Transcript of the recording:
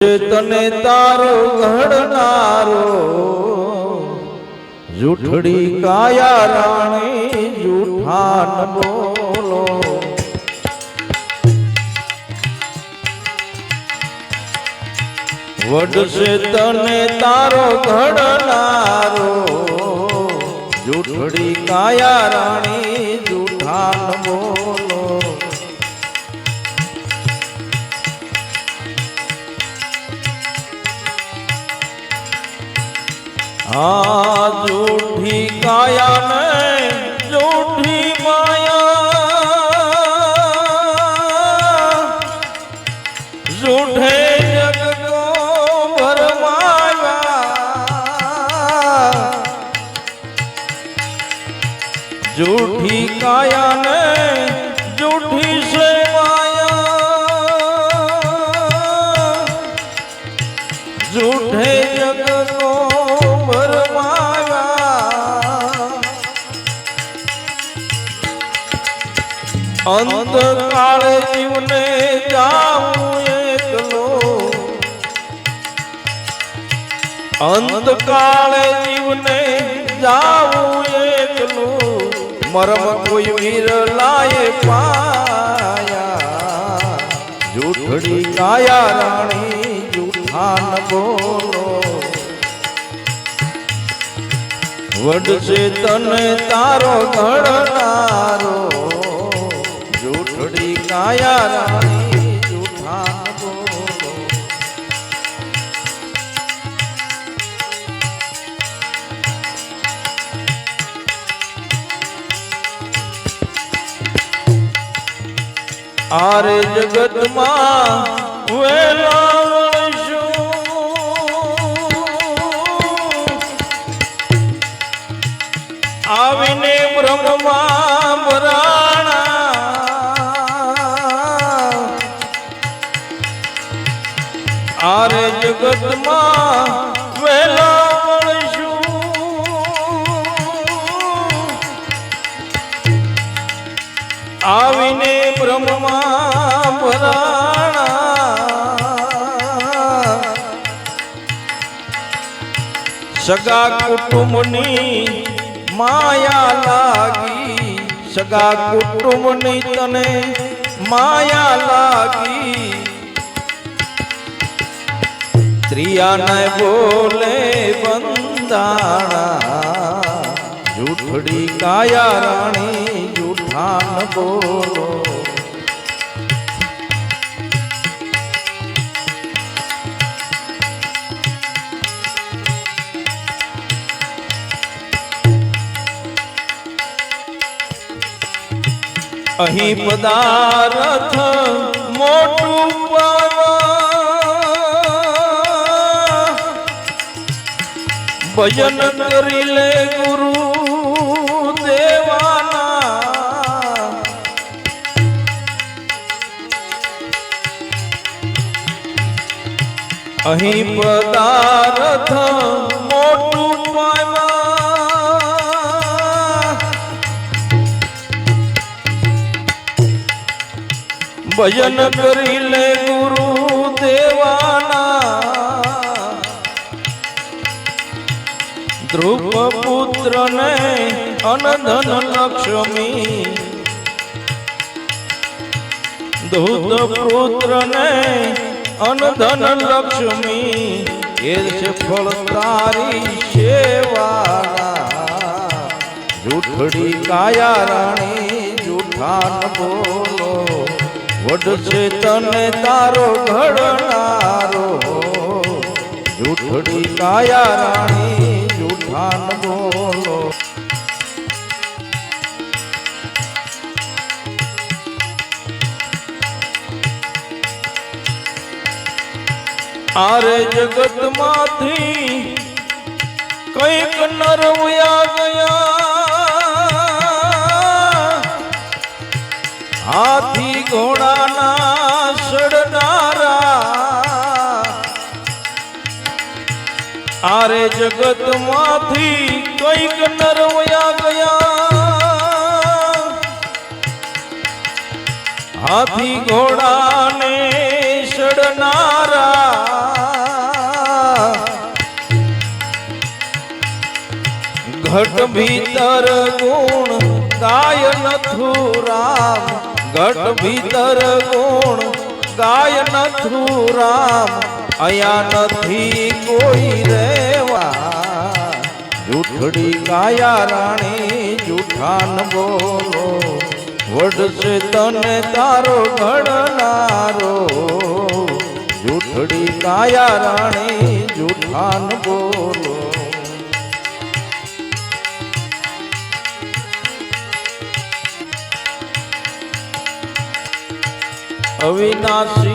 તને તારો ઘડનારો, જૂઠડી કાયા રાણી જૂઠાન બોલો. વડશે તને તારો ઘડનારો, જૂઠડી કાયા રાણી જૂઠાન બોલો. આ જૂઠી કાયા ને જૂઠી માયા જૂઠે જગ કો ભરમાયા જૂઠી કાયા ને અંત કાળે જીવને જાઉં એકલો. અંત કાળે જીવને જાઉં એકલો. મરમ કોઈ વીર લાય પાયા. જૂઠડી કાયા રાણી, જૂઠાન બોલો. વડશે તને તારો ઘડનારો કાયા રાણી જૂઠાન બોલો આરે જગતમાં વેલાવશું જગતમાં વેલાવશું આવીને બ્રહ્મમાં ભરાણા સગા કુટુંબની માયા લાગી સગા કુટુંબની તને માયા લાગી. સ્ત્રીયાને બોલે બંધાણા જૂઠડી કાયા રાણી જૂઠાન બોલો અહીં પદાર્થ મોટું ભજન કરી લે ગુરુ દેવાના. અહીં પદાર્થ મોટું ભજન કરી લે ધ્રુવ પુત્ર ને અનધન લક્ષ્મી. ધૂત પુત્ર ને અનધન લક્ષ્મી. એ છે ફળ તારી સેવાના. જૂઠડી કાયા રાણી, જૂઠાન બોલો. વડશે તને તારો ઘડનારો. જૂઠડી કાયા રાણી જૂઠાન બોલો આરે જગતમાંથી કંઈક નરવયા ગયા હાથી ઘોડાના જગતમાંથી કંઈક નરવયા ગયા. હાથી ઘોડાને સડનારા. ઘટ ભીતર ગુણ ગાય નથુરામ ઘટ ભીતર ગુણ ગાય નથુરામ અહીંયા નથી કોઈ રે જૂઠડી કાયા રાણી જૂઠાન બોલો. વડશે તને તારો ઘડનારો જૂઠડી કાયા રાણી જૂઠાન બોલો. અવિનાશી